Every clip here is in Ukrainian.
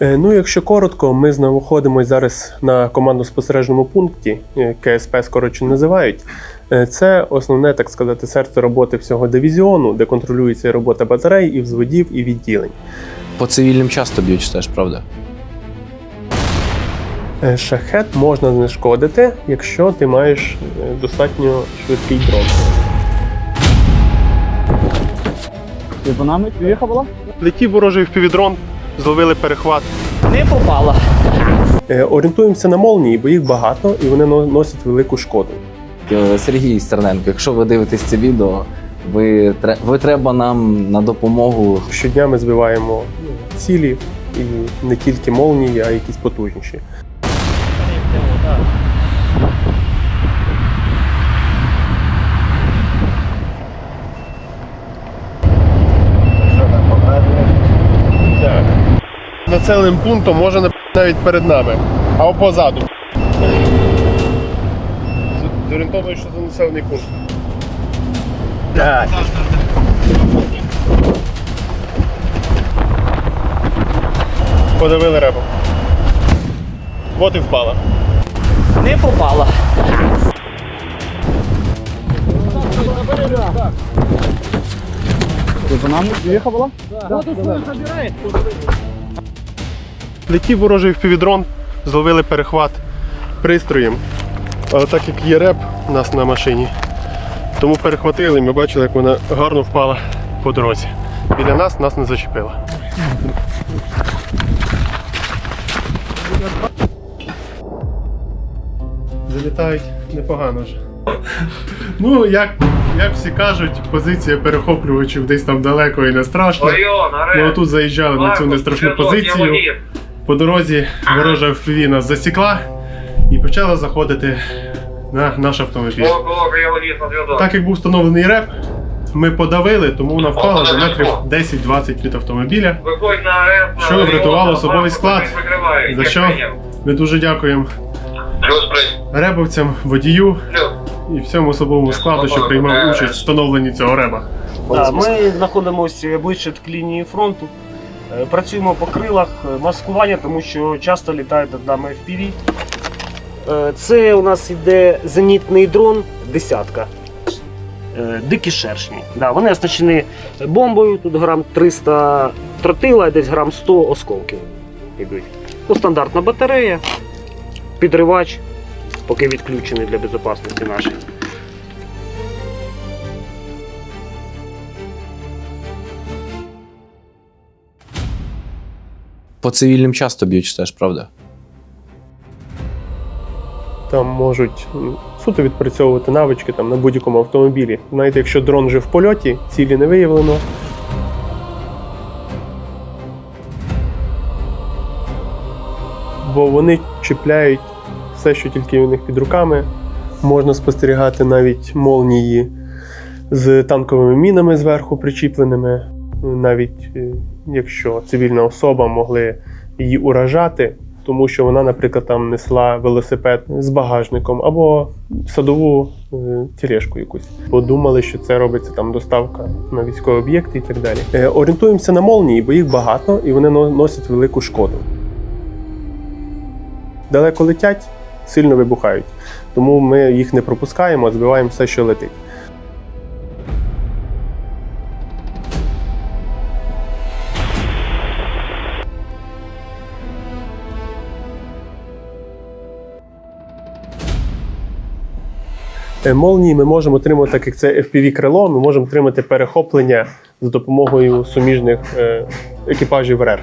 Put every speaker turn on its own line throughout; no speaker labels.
Е, Ну, якщо коротко, ми знаходимося зараз на командно-спостережному пункті, е, КСП скороче називають. Е, Це основне, так сказати, серце роботи всього дивізіону, де контролюється робота батарей, і взводів, і відділень.
По цивільним часто б'ють теж, правда?
Шахет можна знешкодити, якщо ти маєш достатньо швидкий дрон.
Ти по нами віха була?
Летів ворожий впівдрон, зловили перехват.
Не попала.
Е, Орієнтуємося на молнії, бо їх багато і вони носять велику шкоду.
Е, Сергій Стерненко, якщо ви дивитесь це відео, ви, ви треба нам на допомогу.
Щодня ми збиваємо ну, цілі, і не тільки молнії, а й якісь потужніші. Населеним пунктом може не навіть перед нами, а позаду. Зорієнтовано, що це населений пункт. Так. Подавили ребу. От і впала.
Не попала. Ти по нами віха була?
Летів ворожий впівдрон, зловили перехват пристроєм. Але так як є реп у нас на машині, тому перехватили і ми бачили, як вона гарно впала по дорозі. Біля нас нас не зачепила. Залітають непогано вже. Ну, як, як всі кажуть, позиція перехоплювачів десь там далеко і не страшно. Ну, тут заїжджали на цю нестрашну позицію. По дорозі ворожа FPV нас засікла і почала заходити на наш автомобіль. Так як був встановлений реп, ми подавили, тому вона впала за метрів 10-20 від автомобіля. Що врятувало особовий склад? За що? Ми дуже дякуємо ребовцям, водію і всьому особовому складу, що приймав участь в встановленні цього реба.
Да, ми знаходимося ближче до лінії фронту. Е, Працюємо по крилах, е, маскування, тому що часто літають над нами FPV. Е, Це у нас йде зенітний дрон десятка. Дикі шершні. Да, вони оснащені бомбою, тут грам 300 тротила десь грам 100 осколків йдуть. Ну, стандартна батарея, підривач, поки відключений для безпечності нашої.
По цивільним часто б'ють теж, правда?
Там можуть суто відпрацьовувати навички там, на будь-якому автомобілі. Знаєте, якщо дрон вже в польоті, цілі не виявлено. Бо вони чіпляють все, що тільки у них під руками. Можна спостерігати навіть молнії з танковими мінами зверху причіпленими. Навіть е, якщо цивільна особа могли її уражати, тому що вона, наприклад, там несла велосипед з багажником або садову е, тележку якусь. Подумали, що це робиться там доставка на військові об'єкти і так далі. Е, орієнтуємося на молнії, бо їх багато і вони носять велику шкоду. Далеко летять, сильно вибухають. Тому ми їх не пропускаємо, а збиваємо все, що летить. Молнії ми можемо отримати, так як це FPV-крило, ми можемо отримати перехоплення за допомогою суміжних е, екіпажів РЕР.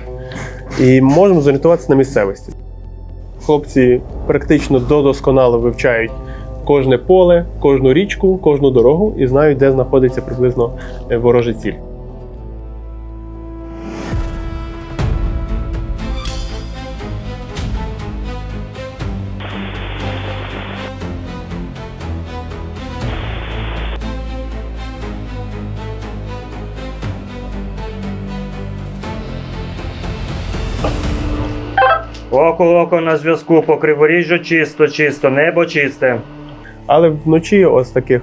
І можемо зорієнтуватися на місцевості. Хлопці практично додосконало вивчають кожне поле, кожну річку, кожну дорогу і знають, де знаходиться приблизно е, ворожа ціль.
Око, око на зв'язку по криворіжжю чисто, чисто, небо чисте.
Але вночі ось таких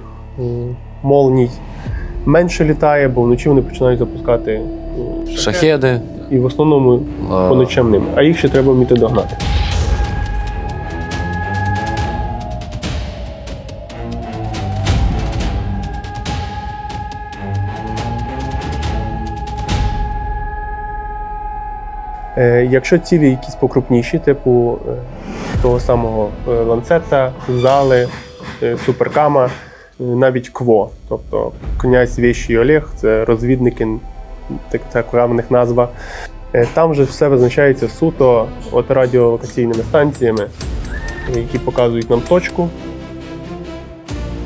молній менше літає, бо вночі вони починають запускати
Шахеди,
і в основному по ночам ними. А їх ще треба вміти догнати. Якщо цілі якісь покрупніші, типу е, того самого е, ланцета, зали, е, суперкама, е, навіть КВО, тобто князь Вещий Олег, це розвідники, так, така в них назва. Е, Там же все визначається суто от радіолокаційними станціями, які показують нам точку.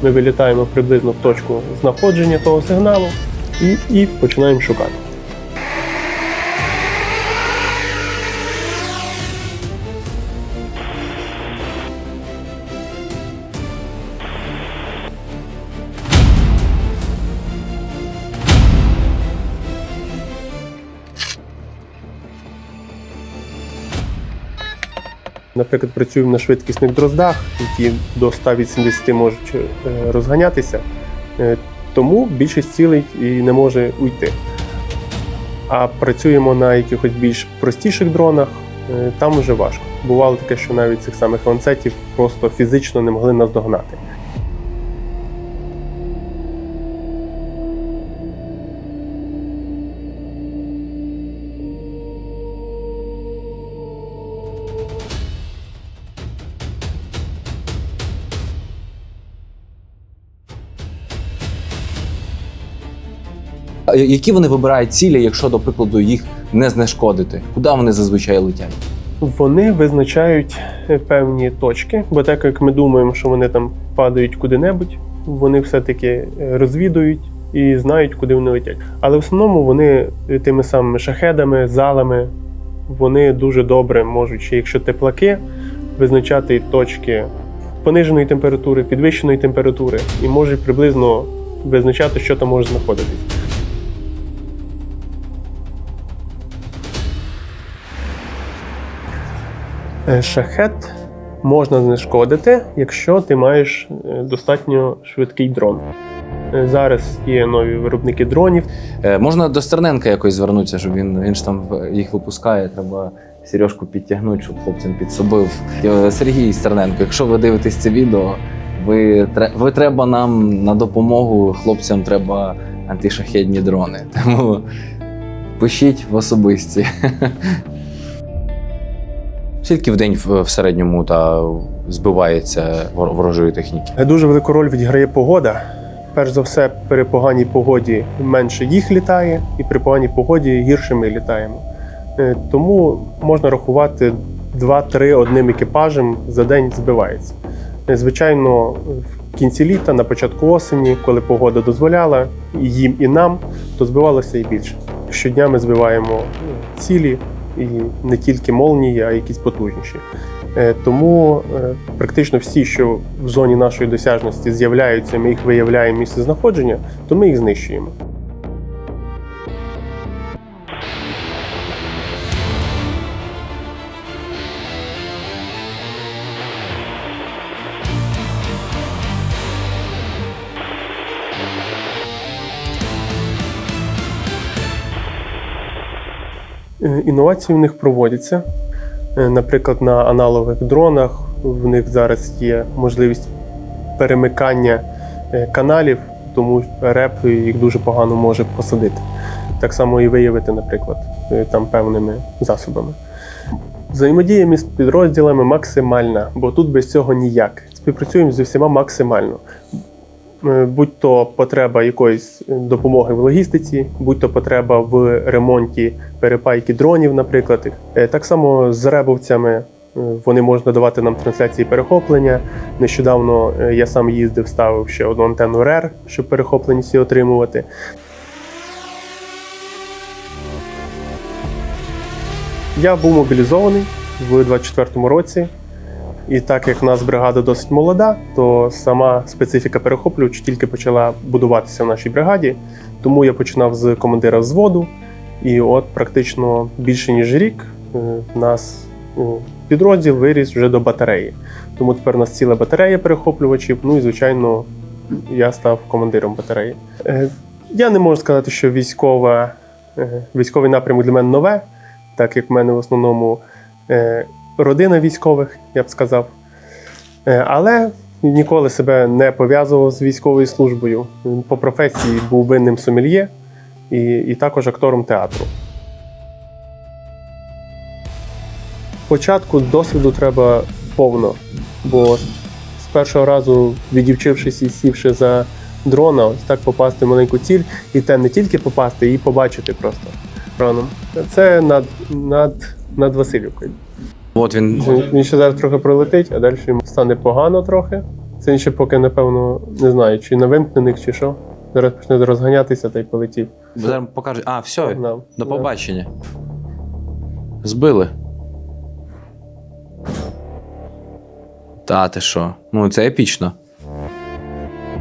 Ми вилітаємо приблизно в точку знаходження того сигналу і, і починаємо шукати. Наприклад, працюємо на швидкісних дроздах, які до 180 можуть е, розганятися, Е, тому більшість цілей і не може уйти. А працюємо на якихось більш простіших дронах, е, там вже важко. Бувало таке, що навіть цих самих ланцетів просто фізично не могли нас
Які вони вибирають цілі, якщо, до прикладу, їх не знешкодити? Куди вони зазвичай летять?
Вони визначають е, певні точки, бо так як ми думаємо, що вони там падають куди-небудь, вони все-таки е, розвідують і знають, куди вони летять. Але в основному вони е, тими самими шахедами, залами, вони дуже добре можуть, якщо теплаки, визначати точки пониженої температури, підвищеної температури, і можуть приблизно визначати, що там може знаходитись. Шахет можна знешкодити, якщо ти маєш е, достатньо швидкий дрон. Е, Зараз є нові виробники дронів.
Е, можна до Стерненка якось звернутися, щоб він, він ж там їх випускає. Треба Сережку підтягнути, щоб хлопцям підсобив. Е, Сергій Стерненко, якщо ви дивитесь це відео, ви, ви треба нам на допомогу. Хлопцям треба антишахедні дрони. Тому пишіть в особисті. Скільки в день в, середньому та збивається ворожої техніки?
Дуже велику роль відіграє погода. Перш за все, при поганій погоді менше їх літає, і при поганій погоді гірше ми літаємо. Е, Тому можна рахувати 2-3 одним екіпажем за день збивається. Е, Звичайно, в кінці літа, на початку осені, коли погода дозволяла їм, і нам, то збивалося і більше. Щодня ми збиваємо е, цілі, і не тільки молнії, а й якісь потужніші. Е, Тому е, практично всі, що в зоні нашої досяжності з'являються, ми їх виявляємо місце знаходження, то ми їх знищуємо. Інновації в них проводяться. Е, Наприклад, на аналогових дронах в них зараз є можливість перемикання е, каналів, тому реп їх дуже погано може посадити. Так само і виявити, наприклад, е, там певними засобами. Взаємодія між підрозділами максимальна, бо тут без цього ніяк. Співпрацюємо з усіма максимально. Е, Будь то потреба якоїсь допомоги в логістиці, будь то потреба в ремонті перепайки дронів, наприклад. Е, Так само з ребовцями е, вони можуть надавати нам трансляції перехоплення. Нещодавно я сам їздив, ставив ще одну антенну РЕР, щоб перехопленість її отримувати. Я був мобілізований в 24-му році. І так як в нас бригада досить молода, то сама специфіка перехоплювач тільки почала будуватися в нашій бригаді. Тому я починав з командира взводу, і от практично більше ніж рік е, в нас е, підрозділ виріс вже до батареї. Тому тепер у нас ціла батарея перехоплювачів. Ну і звичайно, я став командиром батареї. Е, Я не можу сказати, що військова, військовий напрямок для мене нове. так як в мене в основному родина військових, я б сказав. Е, але ніколи себе не пов'язував з військовою службою. По професії був винним сомельє і, і також актором театру. Спочатку досвіду треба повно, бо з першого разу, відівчившись і сівши за дрона, ось так попасти в маленьку ціль, і те не тільки попасти, і побачити просто дроном. Це над, над, над Васильівкою.
От він
Він, він ще зараз трохи пролетить, а далі йому стане погано трохи. Це він ще поки, напевно, не знаю, чи на вимкнених, чи що. Зараз почне розганятися та й полетів.
зараз покаже. А, все,
Погнав.
до побачення. Збили. Та ти що? Ну це епічно.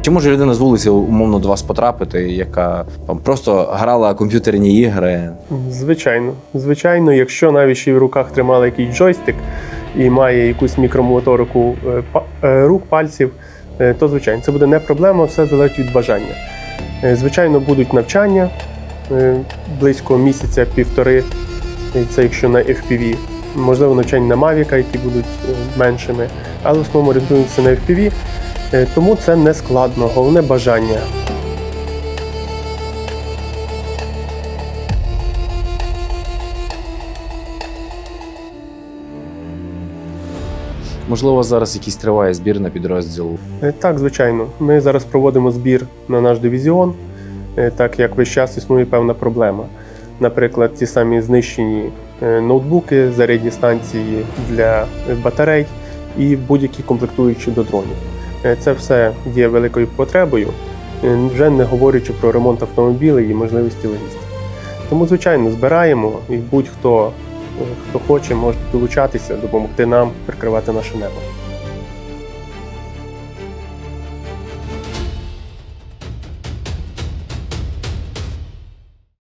Чи може людина з вулиці умовно до вас потрапити, яка там просто грала комп'ютерні ігри?
Звичайно. Звичайно, якщо навіть ще в руках тримали якийсь джойстик і має якусь мікромоторику е, е, рук, пальців, е, то звичайно, це буде не проблема, все залежить від бажання. Звичайно, будуть навчання близько місяця-півтори, це якщо на FPV. Можливо, навчання на Mavic, які будуть меншими, але в основному орієнтуємося на FPV, тому це не складно, головне бажання.
Можливо, зараз якийсь триває збір на підрозділ.
Е, Так, звичайно. Ми зараз проводимо збір на наш дивізіон, е, так як весь час існує певна проблема. Наприклад, ті самі знищені е, ноутбуки, зарядні станції для е, батарей і будь-які комплектуючі до дронів. Е, Це все є великою потребою, е, вже не говорячи про ремонт автомобілів і можливості логістики. Тому, звичайно, збираємо і будь-хто, е, хто хоче, може долучатися, допомогти нам прикривати наше небо.